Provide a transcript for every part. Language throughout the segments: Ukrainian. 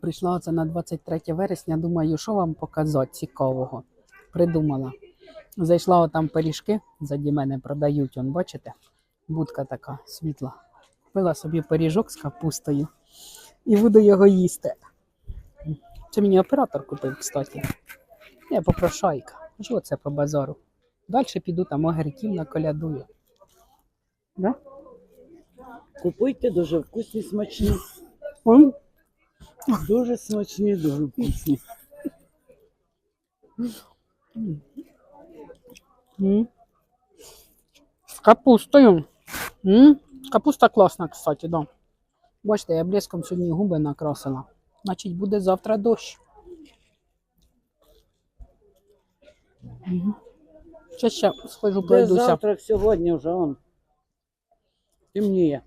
Прийшла оце на 23 вересня, думаю, що вам показати цікавого. Придумала. Зайшла отам пиріжки, заді мене продають, он, бачите? Будка така світла. Купила собі пиріжок з капустою і буду його їсти. Це мені оператор купив, кстати. Я попрошайка. Що це по базару? Далі піду там огірків наколядую. Да? Купуйте дуже вкусні, смачні. Дуже смачні, дуже вкусні. З капустою. Капуста класна, кстати, да. Бачите, я блеском сьогодні губи накрасила. Значить, буде завтра дощ. Мгм. Ще ще схожу, пройдуся. завтрак сьогодні вже он. Темніє.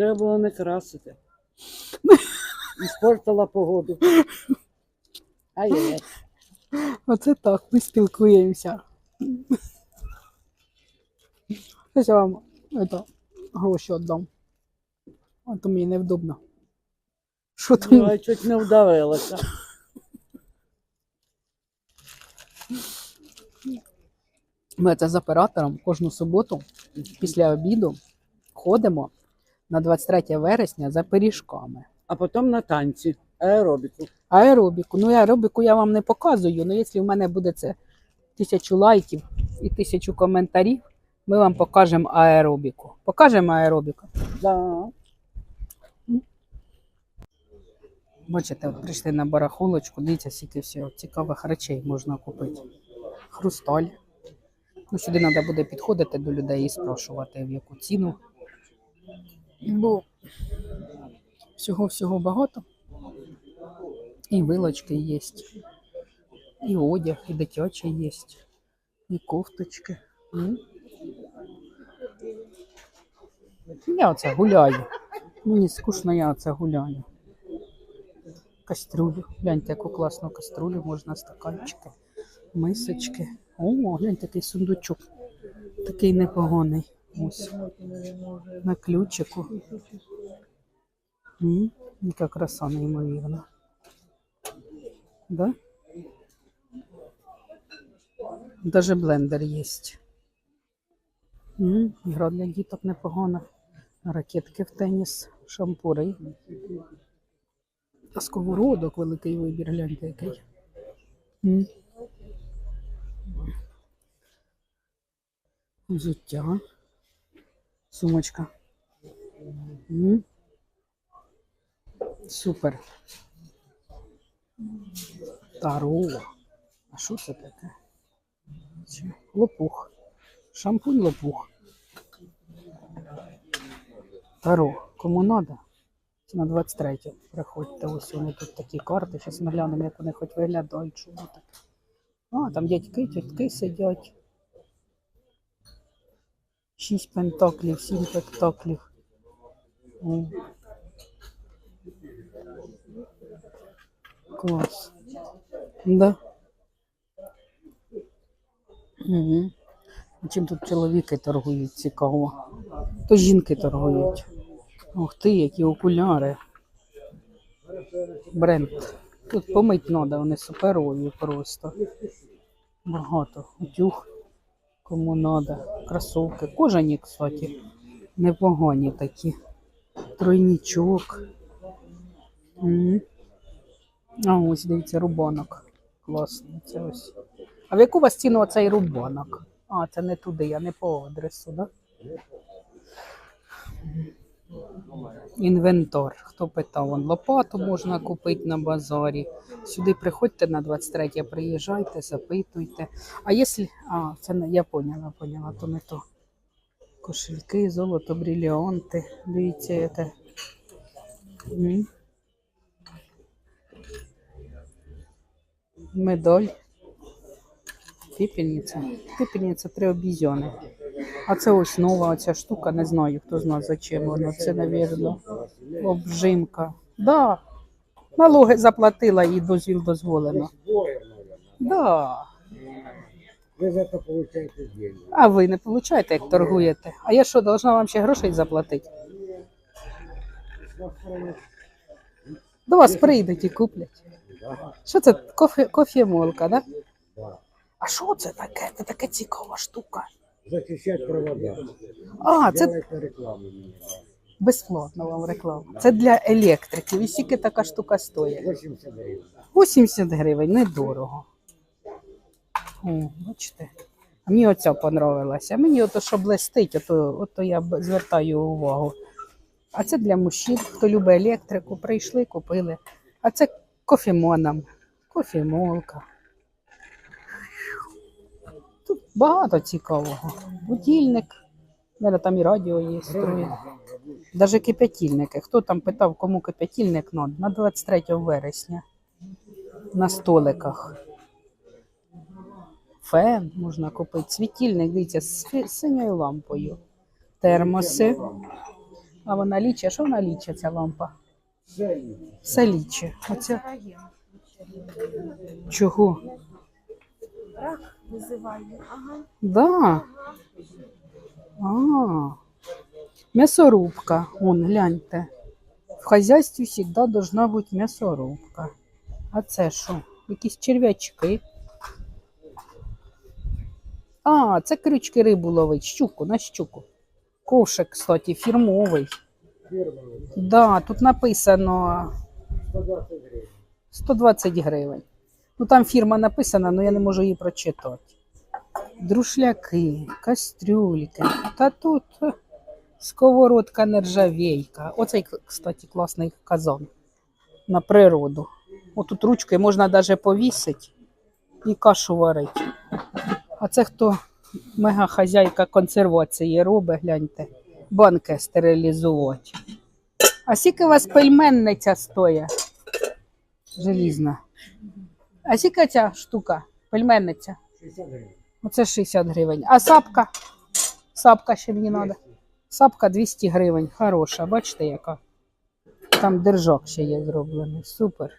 Треба було не красити. Іспортила погоду. Ай-яй. Оце так, ми спілкуємося. Зараз я вам это, гроші віддам. А то мені невдобно. Що там? Ну, а чуть не вдавилася. Ми це з оператором кожну суботу після обіду ходимо на 23 вересня за пиріжками. А потім на танці. Аеробіку. Аеробіку. Ну, аеробіку я вам не показую, але якщо в мене буде це тисячу лайків і тисячу коментарів, ми вам покажемо аеробіку. Покажемо аеробіку. Да. Бачите, прийшли на барахолочку, дивіться, скільки всього цікавих речей можна купити. Хрусталь. Ну, сюди треба буде підходити до людей і спрашувати, в яку ціну. Бо всього-всього багато. І вилочки є, і одяг, і дитячий є, і кофточки. Я оце гуляю. Мені скучно, я оце гуляю кастрюлю. Гляньте, яку класну кастрюлю, можна стаканчики, мисочки. О, гляньте, такий сундучок. Такий непоганий. Ось. На ключику. М, Яка краса неймовірна. Да? Даже блендер є. Гра для діток непогана. Ракетки в теніс, шампури. А сковородок великий вибір, гляньте який. Взуття. Сумочка. М. Супер. Таро. А що це таке? Лопух. Шампунь лопух. Таро. Кому надо? На 23 приходьте. Ось вони тут такі карти. Зараз ми глянемо, як вони хоч виглядають. Воно таке. А, там дядьки, тітки сидять. Шість пентаклів, сім пентаклів. О. Клас. Да. Угу. Чим тут чоловіки торгують цікаво. То жінки торгують. Ух ти, які окуляри. Бренд. Тут помить треба, вони суперові просто. Багато. Утюг. Кому треба. Кросовки. Кожані, кстати. Непогані такі. Тройнічок. А ось дивіться, рубанок. Класний. Це ось. А в яку у вас ціну оцей рубанок? А, це не туди, я не по адресу, так? Да? Інвентор. Хто питав, вон лопату можна купити на базарі. Сюди приходьте на 23, приїжджайте, запитуйте. А якщо. А, це не я поняла, поняла, то не то. Кошельки, золото, брилліанти. Дивіться. М. Медаль. Пепельниця. Пепельниця три обізьони. А це ось нова оця штука, не знаю, хто знає зачем вона. Це, навірно, обжимка. Да. Налоги заплатила і дозвіл дозволено. Да. Вы за это получаете деньги. А ви не получаєте, як торгуєте. А я що, должна вам ще грошей заплатити? До вас прийдуть і куплять. Що це? Кофе, кофемолка, да. А що це таке? Це така цікава штука. Захищать провода. А, це Делайте рекламу мені. безплатно вам реклама. Це для електриків. І скільки така штука стоїть? 80 гривень. 80 гривень, недорого. О, бачите. А мені оця понравилася. Мені ото, що блистить, ото, ото я б- звертаю увагу. А це для мужчин, хто любить електрику, прийшли, купили. А це кофемонам. Кофемолка. Тут багато цікавого. Будильник. У мене там і радіо є. Даже кипятильники. Хто там питав, кому кипятильник надо? На 23 вересня на столиках. Фен можна купити, світильник, дивіться, з синьою лампою. Термоси. А вона лічить. Що вона лічить, ця лампа? Все лічить. Оце. Чого? Рак визиває. Ага. Да. А. Мясорубка. Вон, гляньте. В хазяйстві завжди должна бути м'ясорубка. А це що? Якісь черв'ячки. А, це крючки рибу ловить, щуку, на щуку. Ковшик, кстати, фірмовий. Да, тут написано 120 гривень. 120 гривень. Ну там фірма написана, але я не можу її прочитати. Друшляки, кастрюльки. Та тут сковородка нержавейка. Оцей, кстати, класний казан на природу. Отут ручкою можна навіть повісити і кашу варити. А це хто мега хазяйка консервації робить, гляньте, банки стерилізувати. А скільки у вас пельменниця стоїть? Желізна. А скільки ця штука? Пельменниця? 60 гривень. Оце 60 гривень. А сапка? Сапка ще мені треба. Сапка 200 гривень. Хороша, бачите, яка? Там держак ще є зроблений. Супер.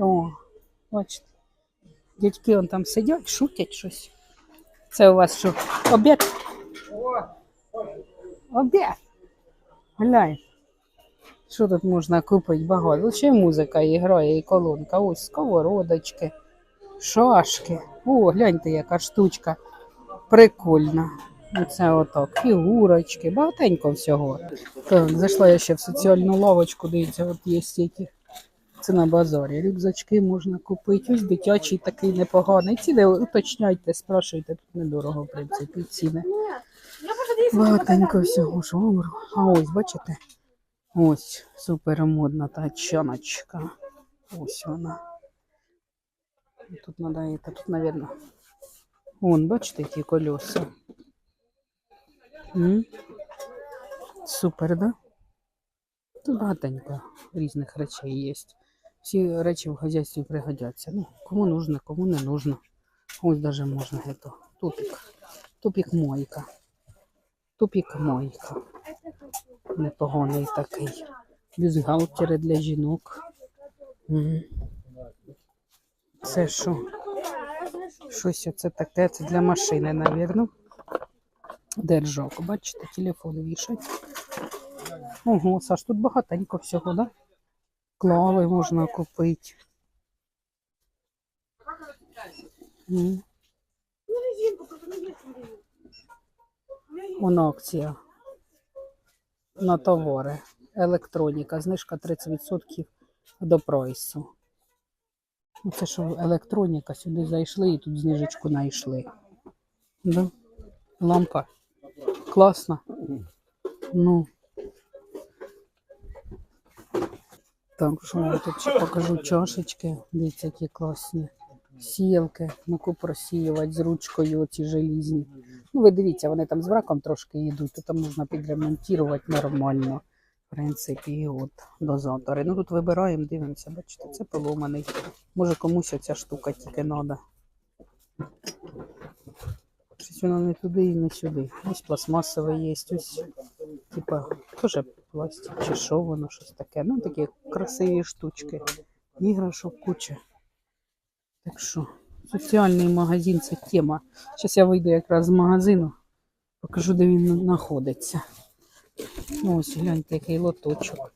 О, бачите. Дядьки он там сидять, шутять щось. Це у вас що? Обід? Обід. Глянь. Що тут можна купити багато? Ще й музика і грає, і колонка. Ось сковородочки, шашки. О, гляньте, яка штучка. Прикольна. Оце отак. Фігурочки, багатенько всього. Так, зайшла я ще в соціальну лавочку, дивіться, от є які. Це на базарі. Рюкзачки можна купити. Ось дитячий такий непоганий. Ціни уточняйте, спрашуйте, тут недорого, в принципі, ціни. Багатенько всього шовру. А ось, бачите? Ось супер модна та чаночка. Ось вона. Тут это, тут, наверное. Вон, бачите, ті колеса. М? Супер, да? Тут багатенько різних речей є. Всі речі в хазяйстві пригодяться. Ну, кому нужно, кому не нужно. Ось даже можна. Тупик. Тупик мойка. Тупік мойка. Непоганий такий. Бюстгальтери для жінок. Мгм. Це що? Щось оце таке. Це для машини, напевно. Держок. Бачите, телефон вішать. Ого, Саш, тут багатенько всього, да? Клави можна купити. М. Вона акція на товари. Електроніка. Знижка 30% до прайсу. Ну, Це що електроніка, сюди зайшли і тут знижечку знайшли. Да? Лампа. Класна. Ну. Так, що я тут ще покажу чашечки. Дивіться, які класні. Сіялки, муку просіювати з ручкою, оці желізні. Ну, ви дивіться, вони там з враком трошки йдуть, то там можна підремонтувати нормально. В принципі, от дозатори. Ну тут вибираємо, дивимося, бачите, це поломаний. Може комусь оця штука тільки треба. Щось воно не туди і не сюди. Ось пластмасовий є, ось, типа, теж пластик чи що воно, щось таке. Ну, такі красиві штучки. Іграшок куча. Так що, соціальний магазин це тема. Зараз я вийду якраз з магазину, покажу, де він знаходиться. Ну, ось гляньте, який лоточок.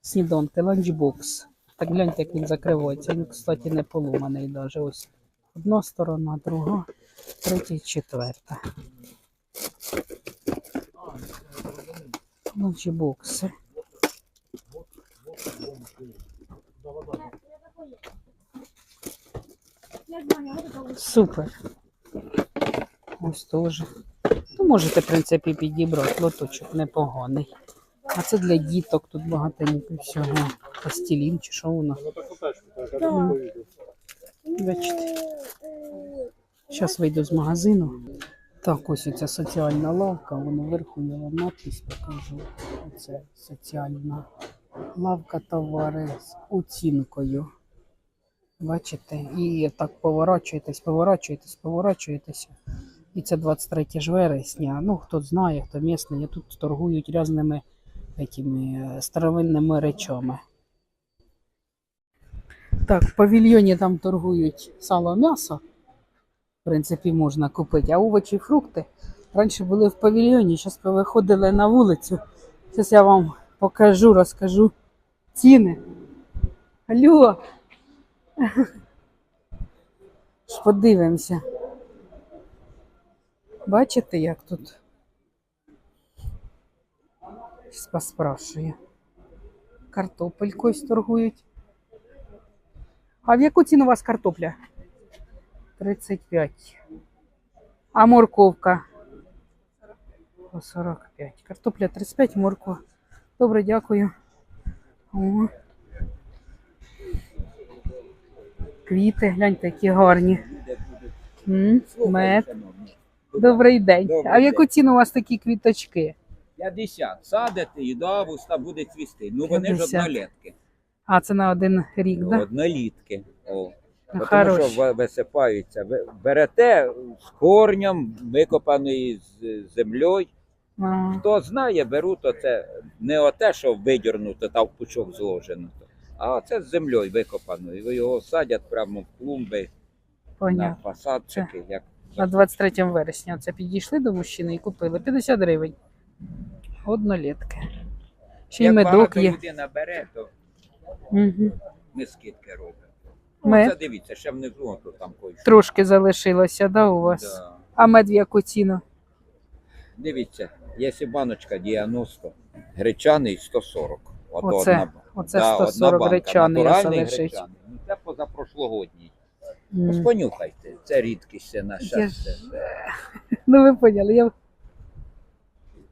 Сніданки, ланчбокс. Так гляньте, як він закривається. Він, кстати, не поломаний навіть. Ось одна сторона, друга, третя, четверта. Ланчбокси. Я знаю, вот это вот. Супер. Ось теж. Ну, можете, в принципі, підібрати. Лоточок непоганий. А це для діток тут багатенько всього. Пластилін чи що воно. Бачите. Зараз вийду з магазину. Так, ось ця соціальна лавка, воно вверху я вам надпись покажу. Це соціальна лавка товари з оцінкою. Бачите? І так поворачуєтесь, поворачуєтесь, поворачуєтеся. І це 23 ж вересня. Ну, хто знає, хто місний, тут торгують різними такими е, старовинними речами. Так, в павільйоні там торгують сало м'ясо. В принципі, можна купити. А овочі, фрукти раніше були в павільйоні, зараз повиходили на вулицю. Зараз я вам покажу, розкажу ціни. Алло! Подивимося. Бачите, як тут? Щас поспрашую. Картопельку ось торгують. А в яку ціну у вас картопля? 35. А морковка? По 45. Картопля 35, морква. Добре, дякую. О. Квіти, гляньте, які гарні. М, Мед. Добрий день. Добрий а в яку ціну у вас такі квіточки? 50. Садите і до августа буде цвісти. Ну вони ж 50. однолітки. А, це на один рік, так? Да? Однолітки. О. Ну, Тому що ви- висипаються. Ви берете з корнем, викопаної з землею. А, Хто знає, беру, то це не оте, що видірнуто та в пучок зложено. А це з землею викопаною. Ви його садять прямо в клумби на понятно. посадчики. Як... На 23 вересня це підійшли до мужчини і купили 50 гривень. Однолітки. Ще й Як медок багато є. людина бере, то Угу. ми скидки робимо. Мед? Ну, це дивіться, ще внизу он тут там кое Трошки залишилося, да, у вас? Да. А мед в яку ціну? Дивіться, якщо баночка 90, гречаний 140. От Оце, одна, оце да, 140 одна банка. гречаний Натуральний лишить. Ну, це позапрошлогодній. М. Ось понюхайте, це рідкість це на Я щастя. Ну, ви поняли. Я...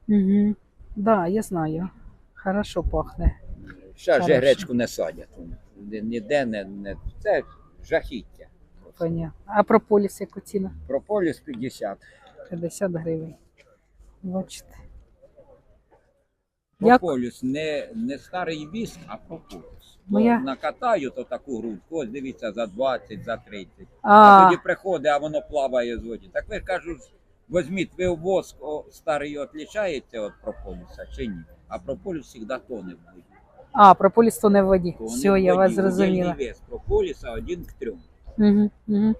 Угу. Да, я знаю. Хорошо пахне. Ще ж гречку не садять. Ніде не, не це жахіття. Понятно. А прополіс яку ціну? Прополіс 50. 50 гривень. Бачите. Як? Прополіс не, не старий віск, а прополіс. Бо накатаю то таку грудку, ось дивіться, за 20, за 30. А, А, тоді приходить, а воно плаває з воді. Так ви кажуть, візьміть, ви воск о, старий відрізняється від прополіса чи ні? А прополіс завжди тоне в воді. а прополіс то не в воді. Тоне Все, в я вас воді. зрозуміла. Вес прополіса один к трьом. Угу, угу.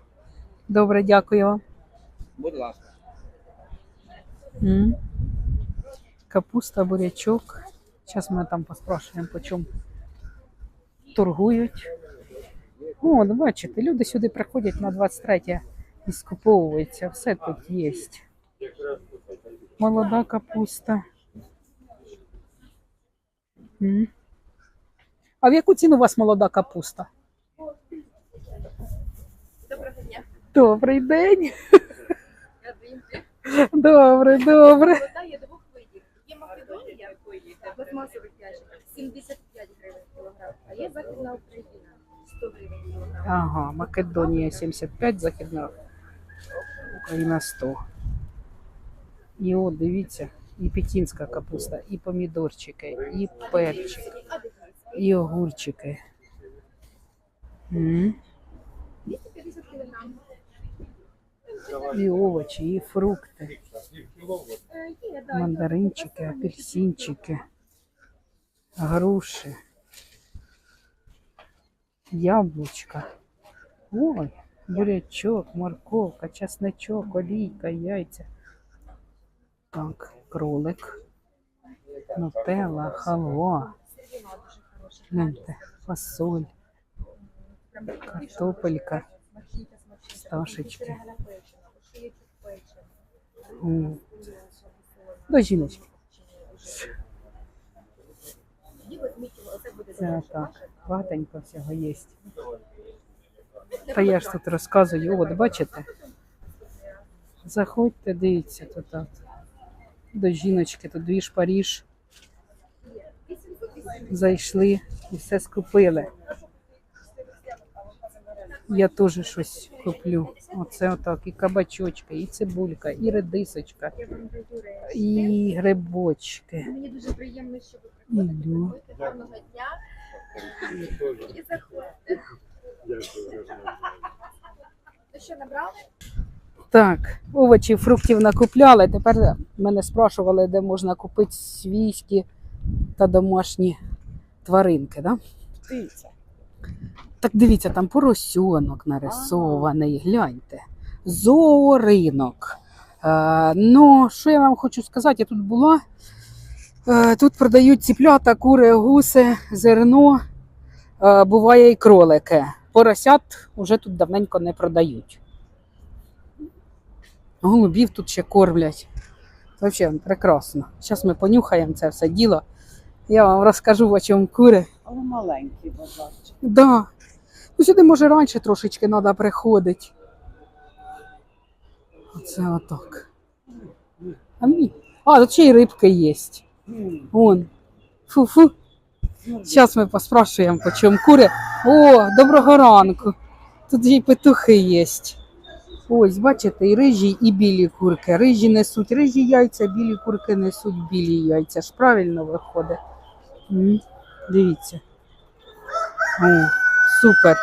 Добре, дякую вам. Будь ласка. М. Капуста, бурячок. Зараз ми там поспрашуємо, по чому торгують. О, бачите, люди сюди приходять на 23 і скуповуються. Все тут є. Молода капуста. М. А в яку ціну у вас молода капуста? Доброго дня. Добрий день. Добре, добре. Є пластмасовий ящик, 75 гривень кілограм, а є Західна Україна, 100 гривень кілограм. Ага, Македонія 75, Західна Україна 100. І от, дивіться, і пекінська капуста, і помідорчики, і перчик, і огурчики. М, І овочі, і фрукти, мандаринчики, апельсинчики, груші, яблучка. Ой, бурячок, морковка, чесночок, олійка, яйця. Так, кролик. Нутелла, халва. Фасоль, картопелька, сташечки. До жіночки. Це так, багатенько всього є. Та я ж тут розказую, от бачите? Заходьте, дивіться тут. от. До жіночки, тут дві ж Паріж. Зайшли і все скупили. Я теж щось куплю. Оце отак. І кабачочки, і цибулька, і редисочка, і грибочки. Мені дуже приємно, що ви приходите. Гарного дня. І заходьте. Ну що, набрали? Так, овочів, фруктів накупляли. Тепер мене спрашували, де можна купити свійські та домашні тваринки. Да? Птиця. Так дивіться, там поросенок нарисований, гляньте. Зооринок. Е, ну, що я вам хочу сказати, я тут була. Е, тут продають ціплята, кури, гуси, зерно, е, буває і кролики. Поросят уже тут давненько не продають. Голубів тут ще кормлять. Взагалі прекрасно. Зараз ми понюхаємо це все діло. Я вам розкажу, о чому кури. Але маленький базарчик. Да. Ну, сюди може раніше трошечки треба приходити. Оце отак. А, ні. а тут ще й рибки є. Вон. Фу-фу. Зараз ми поспрашуємо, по чому кури. О, доброго ранку. Тут й петухи є. Ось, бачите, і рижі, і білі курки. Рижі несуть рижі яйця, білі курки несуть білі яйця. Ж правильно виходить. Дивіться. О, супер.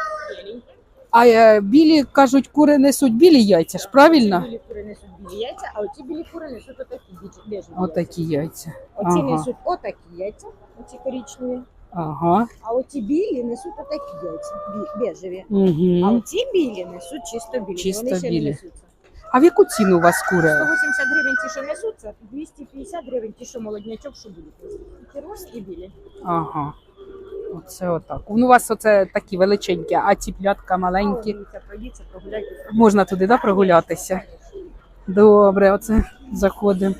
А е, білі, кажуть, кури несуть білі яйця, ж правильно? Білі кури несуть білі яйця, а оці білі кури несуть отакі біж- біжеві Отакі яйця. Оці Ага. несуть отакі яйця, оці коричневі, Ага. а оці білі несуть отакі яйця, бі- біжеві. А Угу. оці білі несуть чисто білі, Чисто вони ще білі. не несуться. А в яку ціну у вас кури? 180 гривень ті, що несуться, 250 гривень ті, що молоднячок, що будуть. Роз і білі. Ага. Оце отак. Ну, у вас оце такі величенькі, а ці плятка маленькі. Дивіться, пройдіться, прогуляйтеся. Можна туди да, прогулятися. Добре, оце заходимо.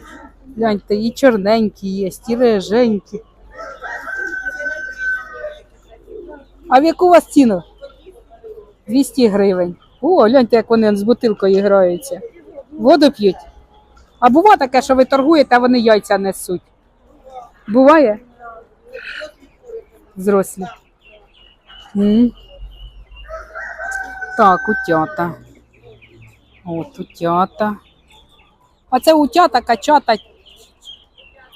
Гляньте, і чорненькі є, і реженькі. А в яку у вас ціну? 200 гривень. О, гляньте, як вони з бутилкою граються. Воду п'ють. А буває таке, що ви торгуєте, а вони яйця несуть. Буває? Зрослі. Так, утята. От утята. А це утята, качата.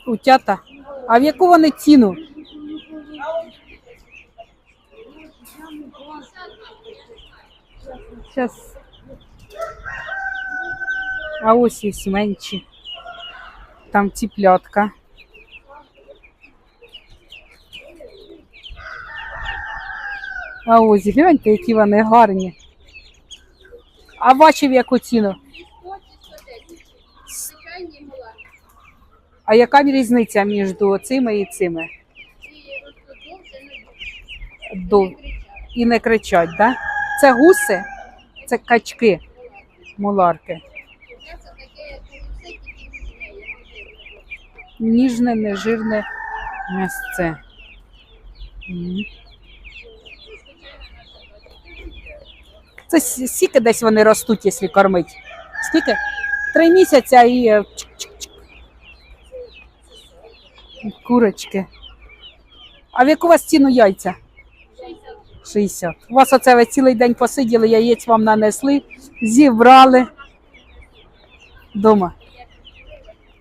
Утята. А в яку вони ціну? Зараз. А ось є менші. Там ціплятка. А ось гляньте, які вони гарні. А ваші в яку ціну? А яка різниця між цими і цими? До... І не кричать, так? Да? Це гуси, це качки, муларки. Ніжне, нежирне м'ясце. Це с- скільки десь вони ростуть, якщо кормить? Скільки? Три місяці і е, чик-чик-чик. Курочки. А в яку у вас ціну яйця? 60. У вас оце ви цілий день посиділи, яєць вам нанесли, зібрали. Дома.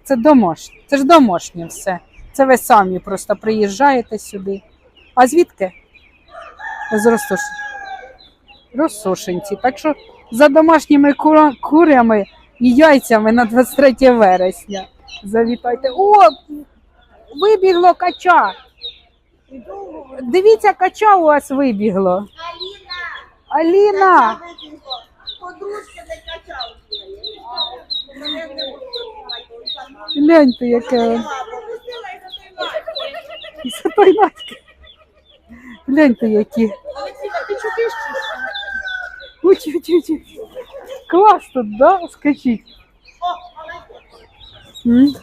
Це домашнє. Це ж домашнє все. Це ви самі просто приїжджаєте сюди. А звідки? З Ростошин. Розсошенці. Так що за домашніми кура- курями і яйцями на 23 вересня. Завітайте. О, вибігло кача. Дивіться, кача у вас вибігло. Аліна! Гляньте, яке. Це той Надька. Гляньте, які. Уч, уч, уч. Клас тут, да? Скажіть. М?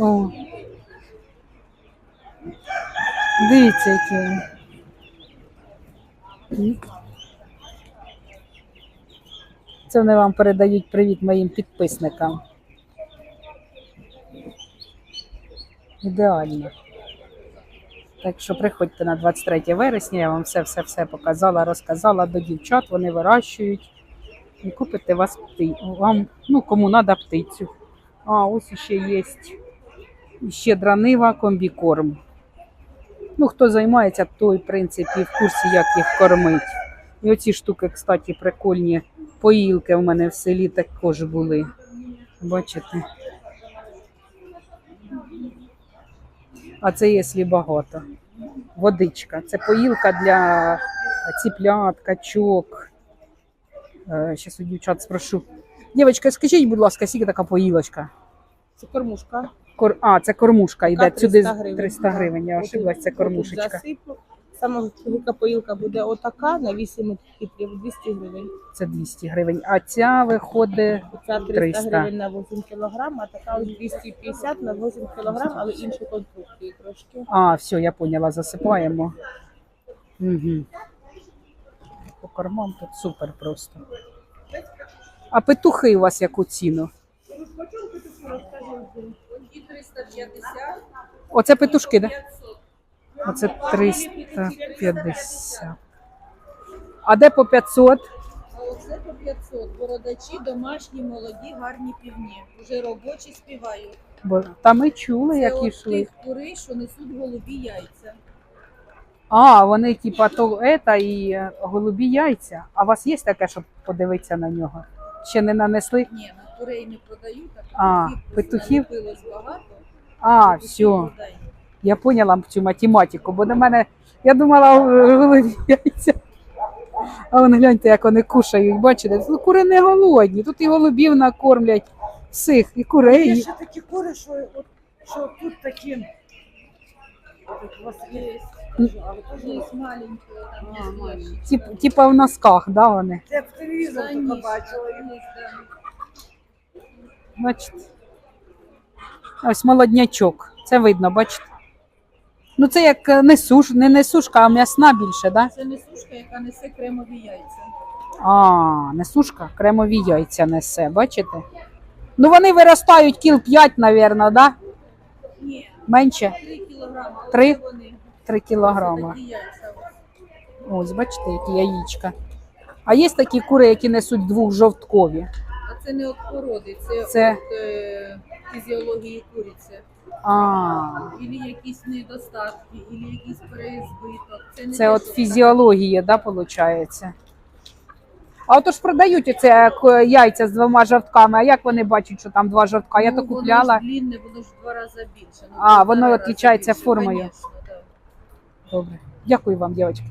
О. Дивіться, які. Це вони вам передають привіт моїм підписникам. Ідеально. Так що приходьте на 23 вересня, я вам все-все-все показала, розказала до дівчат, вони вирощують і купите вас пти... вам, ну, кому треба птицю. А, ось ще є ще дранива, комбікорм. Ну, хто займається, той, в принципі, в курсі, як їх кормить. І оці штуки, кстати, прикольні поїлки в мене в селі також були. Бачите? А це якщо багато. Водичка. Це поїлка для ціплят, качок. Зараз у дівчат спрошу. Дівчатка, скажіть, будь ласка, скільки така поїлочка? Це кормушка. Кор... А, це кормушка йде. Така Сюди 300 гривень. 300 гривень. Я ошиблась, це кормушечка. Саме велика поїлка буде отака на 8 літрів, 200 гривень. Це 200 гривень. А ця виходить Оця 300, 300. гривень на 8 кг, а така 250 на 8 кг, але інші конструкції трошки. А, все, я поняла, засипаємо. Угу. По кормам тут супер просто. А петухи у вас яку ціну? Оце петушки, так? Да? Оце 350. А де по 500? А оце по 500. Бородачі домашні, молоді, гарні півні. Уже робочі співають. Бо та ми чули, Це як от ішли. тих курей, що несуть голубі яйця. А, вони типа то ета і е, голубі яйця. А у вас є таке, щоб подивитися на нього? Ще не нанесли? Ні, на курей продають, А, петухів? пилось багато. А, все. Я поняла цю математику, бо до мене я думала е, яйця. А вон гляньте, як вони кушають. Бачите, тут кури не голодні, тут і голубів накормлять всіх, і Є курей. ще такі кури, що, от, що тут такі. От у вас є. Є маленькі, там А, є маленькі. Тип, типа в носках, да, вони. Я в телевізор тільки бачила. є, да. Бачите? Ось молоднячок. Це видно, бачите? Ну, це як е, не суш, не несушка, а м'ясна більше, да? Це несушка, яка несе кремові яйця. А, несушка, кремові яйця несе, бачите? Ну вони виростають кіл 5, мабуть, да? Ні, Менше 3 кілограми. Оце Три? 3 кілограма. Ось, бачите, які яєчка. А є такі кури, які несуть двохжовткові. А це не від породи, це, Це- від е, фізіології куриці. А, Ілі якісь недостатки, ілі якийсь переізбиток. Це не це от що фізіологія, да, виходить? А от ж продають оце к- яйця з двома жовтками. А як вони бачать, що там два жовтка? Я Ну, то Воно купляла. ж длінне, воно ж в два рази більше. Ну, А, в воно півтора рази відрізняється більше, формою. конечно, да. Добре. Дякую вам, дівчатки.